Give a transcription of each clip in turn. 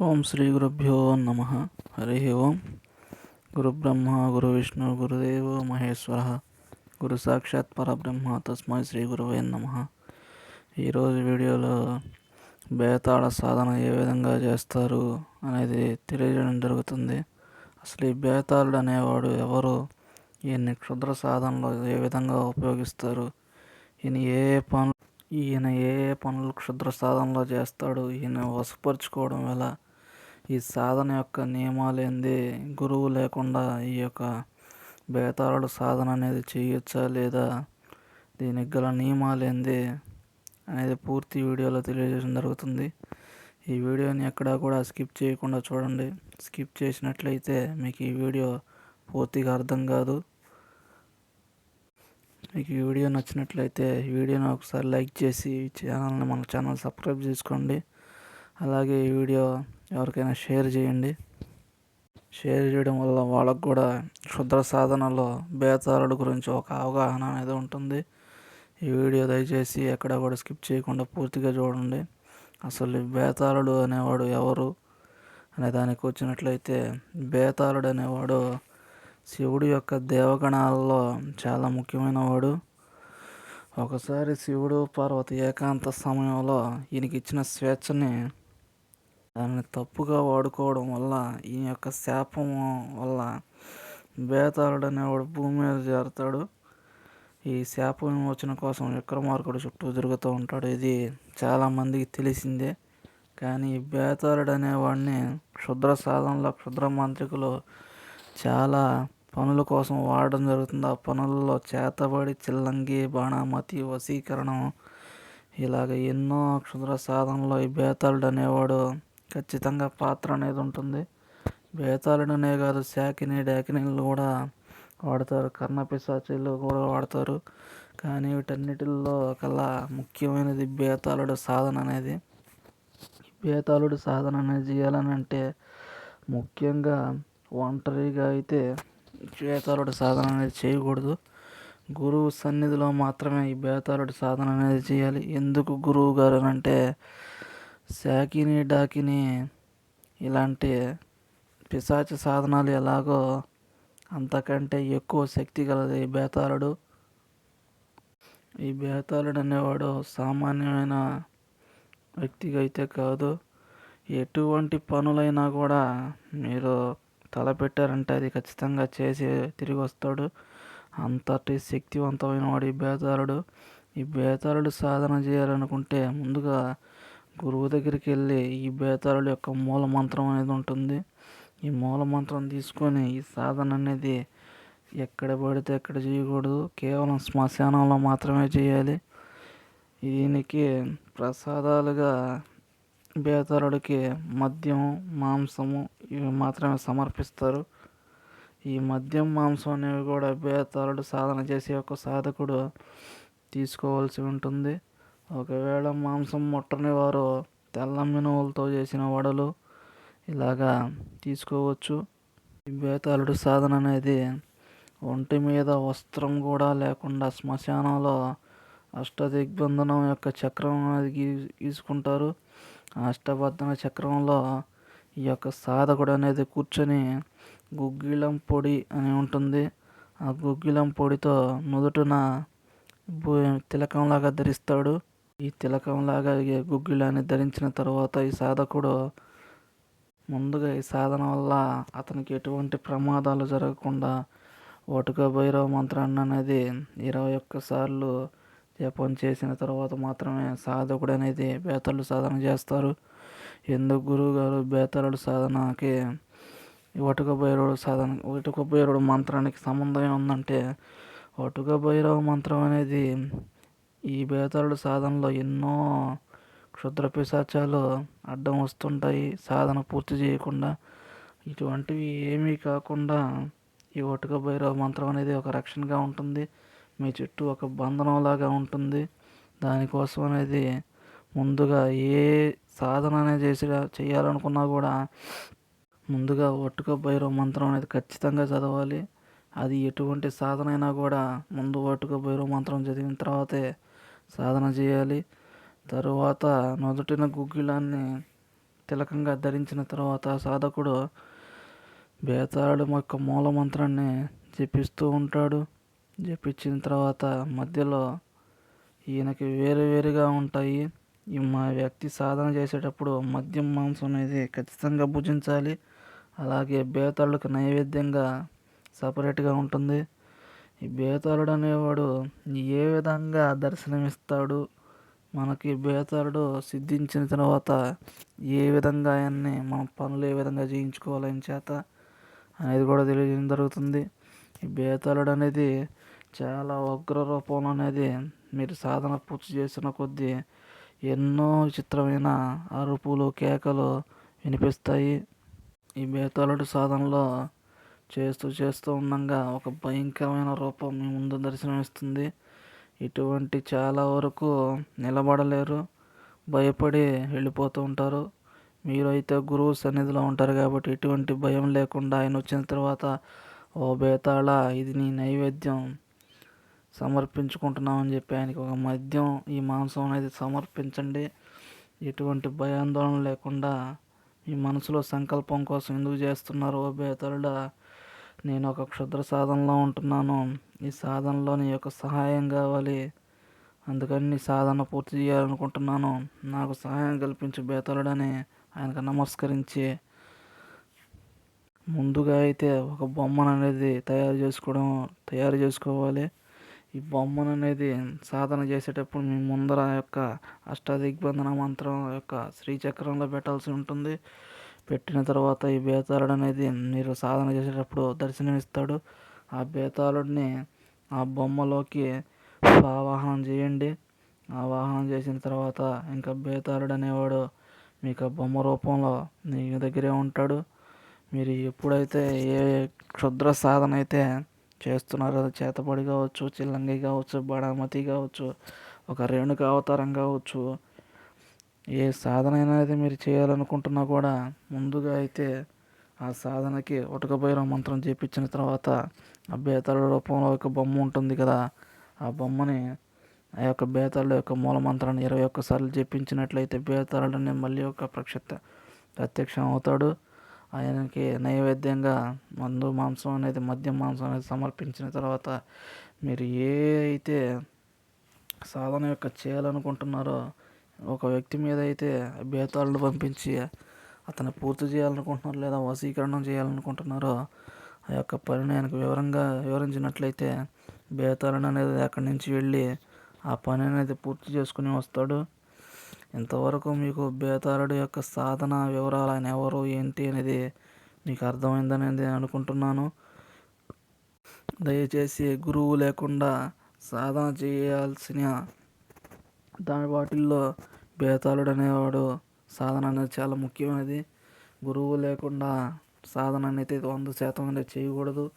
ఓం శ్రీ గురుభ్యో నమ. హరి ఓం. గురు బ్రహ్మ గురు విష్ణు గురుదేవో మహేశ్వర. గురు సాక్షాత్ పరబ్రహ్మ. తస్మై శ్రీ గురువే నమ. ఈరోజు వీడియోలో బేతాళ సాధన ఏ విధంగా చేస్తారు అనేది తెలియజేయడం జరుగుతుంది. అసలు ఈ బేతాళుడు అనేవాడు ఎవరు? ఈయన్ని క్షుద్ర సాధనలో ఏ విధంగా ఉపయోగిస్తారు? ఈయన ఏ ఏ పనులు ఈయన ఏ ఏ పనులు క్షుద్ర సాధనలో చేస్తాడు? ఈయన వశపరుచుకోవడం ఎలా? ఈ సాధన యొక్క నియమాలు ఏంది గురువు లేకుండా ఈ యొక్క బేతాళుడు సాధన అనేది చేయొచ్చా లేదా? దీనికి గల నియమాలు ఏంది అనేది పూర్తి వీడియోలో తెలియజేయడం జరుగుతుంది. ఈ వీడియోని ఎక్కడా కూడా స్కిప్ చేయకుండా చూడండి. స్కిప్ చేసినట్లయితే మీకు ఈ వీడియో పూర్తిగా అర్థం కాదు. మీకు ఈ వీడియో నచ్చినట్లయితే ఈ వీడియోని ఒకసారి లైక్ చేసి ఛానల్ని మన ఛానల్ సబ్స్క్రైబ్ చేసుకోండి. అలాగే ఈ వీడియో ఎవరికైనా షేర్ చేయండి. షేర్ చేయడం వల్ల వాళ్ళకు కూడా క్షుద్ర సాధనలో బేతాళుడు గురించి ఒక అవగాహన అనేది ఉంటుంది. ఈ వీడియో దయచేసి ఎక్కడ కూడా స్కిప్ చేయకుండా పూర్తిగా చూడండి. అసలు బేతాళుడు అనేవాడు ఎవరు? అనే దానికి వచ్చినట్లయితే బేతాళుడు అనేవాడు శివుడి యొక్క దేవగణాలలో చాలా ముఖ్యమైన వాడు ఒకసారి శివుడు పార్వతి ఏకాంత సమయంలో ఈయనకి ఇచ్చిన స్వేచ్ఛని దాన్ని తప్పుగా వాడుకోవడం వల్ల ఈ యొక్క శాపం వల్ల బేతాళుడు అనేవాడు భూమి మీద చేరుతాడు ఈ శాప విమోచన కోసం విక్రమార్కుడు చుట్టూ తిరుగుతూ ఉంటాడు. ఇది చాలామందికి తెలిసిందే. కానీ బేతాళుడు అనేవాడిని క్షుద్ర సాధనలో క్షుద్ర మాంత్రికులు చాలా పనుల కోసం వాడడం జరుగుతుంది. ఆ పనుల్లో చేతబడి చిల్లంగి బాణామతి వశీకరణం ఇలాగ ఎన్నో క్షుద్ర సాధనలో ఈ బేతాళుడు అనేవాడు ఖచ్చితంగా పాత్ర అనేది ఉంటుంది. బేతాళుడనే కాదు శాకిని డాకినీలు కూడా వాడతారు. కర్ణపిశాచీలు కూడా వాడతారు. కానీ వీటన్నిటిల్లో కల్లా ముఖ్యమైనది బేతాళుడు సాధన అనేది. బేతాళుడు సాధన అనేది చేయాలని అంటే ముఖ్యంగా ఒంటరిగా అయితే బేతాళుడు సాధన అనేది చేయకూడదు. గురువు సన్నిధిలో మాత్రమే ఈ బేతాళుడు సాధన అనేది చేయాలి. ఎందుకు గురువు గారు అంటే శాకిని డాకిని ఇలాంటి పిశాచ సాధనాలు ఎలాగో అంతకంటే ఎక్కువ శక్తి గలది ఈ బేతాళుడు. ఈ బేతాళుడు అనేవాడు సామాన్యమైన వ్యక్తిగా అయితే కాదు. ఎటువంటి పనులైనా కూడా మీరు తలపెట్టారంటే అది ఖచ్చితంగా చేసి తిరిగి వస్తాడు. అంతటి శక్తివంతమైన వాడు ఈ బేతాళుడు. ఈ బేతాళుడు సాధన చేయాలనుకుంటే ముందుగా గురువు దగ్గరికి వెళ్ళి ఈ బేతాళుడు యొక్క మూల మంత్రం అనేది ఉంటుంది. ఈ మూల మంత్రం తీసుకొని ఈ సాధన అనేది ఎక్కడ పడితే ఎక్కడ చేయకూడదు. కేవలం శ్మశానంలో మాత్రమే చేయాలి. దీనికి ప్రసాదాలుగా బేతాళుడికి మద్యం మాంసము ఇవి మాత్రమే సమర్పిస్తారు. ఈ మద్యం మాంసం అనేవి కూడా బేతాళుడు సాధన చేసే ఒక సాధకుడు తీసుకోవాల్సి ఉంటుంది. ఒకవేళ మాంసం ముట్టని వారు తెల్ల మినువులతో చేసిన వడలు ఇలాగా తీసుకోవచ్చు. ఈ బేతాళుడు సాధన అనేది ఒంటి మీద వస్త్రం కూడా లేకుండా శ్మశానంలో అష్టదిగ్బంధనం యొక్క చక్రం అనేది గీసుకుంటారు. అష్టబద్ధన చక్రంలో ఈ యొక్క సాధకుడు అనేది కూర్చొని గుగ్గిలం పొడి అని ఉంటుంది. ఆ గుగ్గిలం పొడితో నుదుటిన తిలకంలాగా ధరిస్తాడు. ఈ తిలకంలాగా గుగ్గిలాన్ని ధరించిన తర్వాత ఈ సాధకుడు ముందుగా ఈ సాధన వల్ల అతనికి ఎటువంటి ప్రమాదాలు జరగకుండా ఓటుక భైరవ మంత్రాన్ని అనేది ఇరవై ఒక్క సార్లు జపం చేసిన తర్వాత మాత్రమే సాధకుడు అనేది బేతలు సాధన చేస్తారు. ఎందుకు గురువు గారు బేతరుడు సాధనకి వటుక భైరవుడు సాధన వటుక భైరవుడు మంత్రానికి సంబంధం ఉందంటే వటుక భైరవ మంత్రం అనేది ఈ బేతాళుడు సాధనలో ఎన్నో క్షుద్ర పిశాచాలు అడ్డం వస్తుంటాయి. సాధన పూర్తి చేయకుండా ఇటువంటివి ఏమీ కాకుండా ఈ ఒటుక భైరవ మంత్రం అనేది ఒక రక్షణగా ఉంటుంది. మీ చుట్టూ ఒక బంధనంలాగా ఉంటుంది. దానికోసం అనేది ముందుగా ఏ సాధన అనేది చేసి చేయాలనుకున్నా కూడా ముందుగా ఒట్టుక భైరవ మంత్రం అనేది ఖచ్చితంగా చదవాలి. అది ఎటువంటి సాధన అయినా కూడా ముందు ఒట్టుక భైరవ మంత్రం చదివిన తర్వాతే సాధన చేయాలి. తరువాత నుదుటిన గుగ్గిలాన్ని తిలకంగా ధరించిన తర్వాత సాధకుడు బేతాళుడు యొక్క మూల మంత్రాన్ని జపిస్తూ ఉంటాడు. జపించిన తర్వాత మధ్యలో ఈయనకి వేరు వేరుగా ఉంటాయి. ఈ మా వ్యక్తి సాధన చేసేటప్పుడు మద్యం మాంసం అనేది ఖచ్చితంగా భుజించాలి. అలాగే బేతాళుడికి నైవేద్యంగా సపరేట్గా ఉంటుంది. ఈ బేతాళుడు అనేవాడు ఏ విధంగా దర్శనమిస్తాడు? మనకి బేతాళుడు సిద్ధించిన తర్వాత ఏ విధంగా ఆయన్ని మన పనులు ఏ విధంగా చేయించుకోవాలని చేత అనేది కూడా తెలియజేయడం జరుగుతుంది. ఈ బేతాళుడు అనేది చాలా ఉగ్ర రూపం అనేది మీరు సాధన పూర్తి చేసిన కొద్దీ ఎన్నో విచిత్రమైన అరుపులు కేకలు వినిపిస్తాయి. ఈ బేతాళుడు సాధనలో చేస్తూ చేస్తూ ఉండగా ఒక భయంకరమైన రూపం మీ ముందు దర్శనమిస్తుంది. ఇటువంటి చాలా వరకు నిలబడలేరు భయపడి వెళ్ళిపోతూ ఉంటారు. మీరు అయితే గురువు సన్నిధిలో ఉంటారు కాబట్టి ఎటువంటి భయం లేకుండా ఆయన వచ్చిన తర్వాత ఓ బేతాళ ఇది నీ నైవేద్యం. సమర్పించుకుంటున్నామని చెప్పి ఆయనకి ఒక మద్యం ఈ మాంసం అనేది సమర్పించండి. ఎటువంటి భయాందోళన లేకుండా మీ మనసులో సంకల్పం కోసం ఎందుకు చేస్తున్నారు? ఓ బేతాళుడా నేను ఒక క్షుద్ర సాధనలో ఉంటున్నాను. ఈ సాధనలో నీ యొక్క సహాయం కావాలి. అందుకని నీ సాధన పూర్తి చేయాలనుకుంటున్నాను. నాకు సహాయం కల్పించి బేతలుడని ఆయనకు నమస్కరించి ముందుగా అయితే ఒక బొమ్మను అనేది తయారు చేసుకోవడం తయారు చేసుకోవాలి. ఈ బొమ్మను అనేది సాధన చేసేటప్పుడు మీ ముందర యొక్క అష్టదిగ్బంధన మంత్రం యొక్క శ్రీచక్రంలో పెట్టాల్సి ఉంటుంది. పెట్టిన తర్వాత ఈ బేతాళుడు అనేది మీరు సాధన చేసేటప్పుడు దర్శనమిస్తాడు. ఆ బేతాళుడిని ఆ బొమ్మలోకి ఆవాహనం చేయండి. ఆవాహనం చేసిన తర్వాత ఇంకా బేతాళుడు అనేవాడు మీకు ఆ బొమ్మ రూపంలో మీ దగ్గరే ఉంటాడు. మీరు ఎప్పుడైతే ఏ క్షుద్ర సాధన అయితే చేస్తున్నారో అది చేతపడి కావచ్చు చిల్లంగి కావచ్చు బడామతి కావచ్చు ఒక రేణుక అవతారం కావచ్చు ఏ సాధన అనేది మీరు చేయాలనుకుంటున్నా కూడా ముందుగా అయితే ఆ సాధనకి ఉటకబైరం మంత్రం చేపించిన తర్వాత ఆ బేతాళ రూపంలో ఒక బొమ్మ ఉంటుంది కదా ఆ బొమ్మని ఆ యొక్క బేతాళ యొక్క మూల మంత్రాన్ని ఇరవై ఒక్కసార్లు జపించినట్లయితే బేతాళుడిని మళ్ళీ ఒక ప్రక్షత ప్రత్యక్షం అవుతాడు. ఆయనకి నైవేద్యంగా మందు మాంసం అనేది మద్యం మాంసం అనేది సమర్పించిన తర్వాత మీరు ఏ అయితే సాధన యొక్క చేయాలనుకుంటున్నారో ఒక వ్యక్తి మీద అయితే బేతాళుడు పంపించి అతను పూర్తి చేయాలనుకుంటున్నారు లేదా వశీకరణం చేయాలనుకుంటున్నారో ఆ యొక్క పనిని ఆయనకు వివరంగా వివరించినట్లయితే బేతాళుడు అనేది అక్కడి నుంచి వెళ్ళి ఆ పని అనేది పూర్తి చేసుకుని వస్తాడు. ఇంతవరకు మీకు బేతాళుడు యొక్క సాధన వివరాలు ఆయన ఎవరు ఏంటి అనేది మీకు అర్థమైందనేది అనుకుంటున్నాను. దయచేసి గురువు లేకుండా సాధన చేయాల్సిన దాని వాటిల్లో బేతాళుడు అనేవాడు సాధన అనేది చాలా ముఖ్యమైనది. గురువు లేకుండా సాధన అనేది వంద శాతం అనేది చేయకూడదు.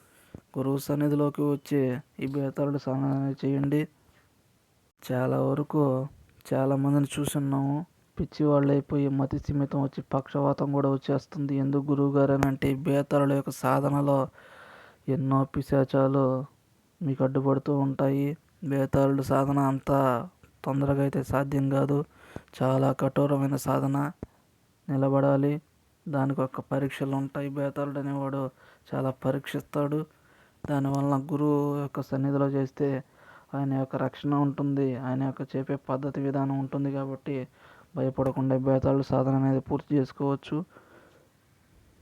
గురువు సన్నిధిలోకి వచ్చి ఈ బేతాళుడు సాధన అనేది చేయండి. చాలా వరకు చాలామందిని చూస్తున్నాము పిచ్చి వాళ్ళు అయిపోయి మతి సీమితం వచ్చి పక్షవాతం కూడా వచ్చేస్తుంది. ఎందుకు గురువు గారు అని అంటే బేతాళుల యొక్క సాధనలో ఎన్నో పిశాచాలు మీకు అడ్డుపడుతూ ఉంటాయి. బేతాళుడు సాధన అంతా తొందరగా అయితే సాధ్యం కాదు. చాలా కఠోరమైన సాధన నిలబడాలి. దానికి ఒక పరీక్షలు ఉంటాయి. బేతాళుడు అనేవాడు చాలా పరీక్షిస్తాడు. దానివల్ల గురువు యొక్క సన్నిధిలో చేస్తే ఆయన యొక్క రక్షణ ఉంటుంది. ఆయన యొక్క చెప్పే పద్ధతి విధానం ఉంటుంది కాబట్టి భయపడకుండా బేతాళుడు సాధన అనేది పూర్తి చేసుకోవచ్చు.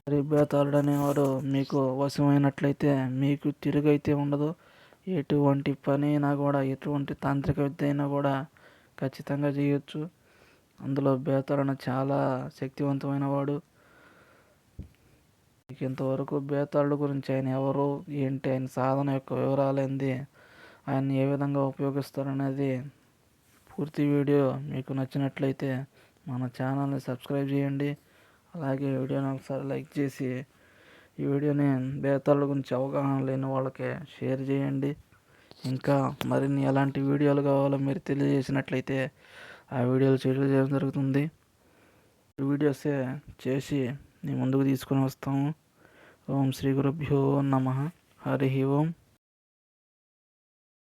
మరి బేతాళుడు అనేవాడు మీకు వశమైనట్లయితే మీకు తిరుగైతే ఉండదు. ఎటువంటి పని అయినా కూడా ఎటువంటి తాంత్రిక విద్య అయినా కూడా ఖచ్చితంగా చేయొచ్చు. అందులో బేతాళుడు చాలా శక్తివంతమైన వాడు. ఇంతవరకు బేతాళుడు గురించి ఆయన ఎవరు ఏంటి ఆయన సాధన యొక్క వివరాలు ఏంది ఆయన్ని ఏ విధంగా ఉపయోగిస్తారనేది పూర్తి వీడియో మీకు నచ్చినట్లయితే మన ఛానల్ని సబ్స్క్రైబ్ చేయండి. అలాగే వీడియోని ఒకసారి లైక్ చేసి ఈ వీడియోని బేతాళుడు గురించి అవగాహన లేని వాళ్ళకి షేర్ చేయండి. ఇంకా మరిన్ని ఎలాంటి వీడియోలు కావాలో మీరు తెలియజేసినట్లయితే ఆ వీడియోలు చేయడం జరుగుతుంది. వీడియోసే చేసి మీ ముందుకు తీసుకొని వస్తాము. ఓం శ్రీ గురుభ్యో నమ. హరి ఓం.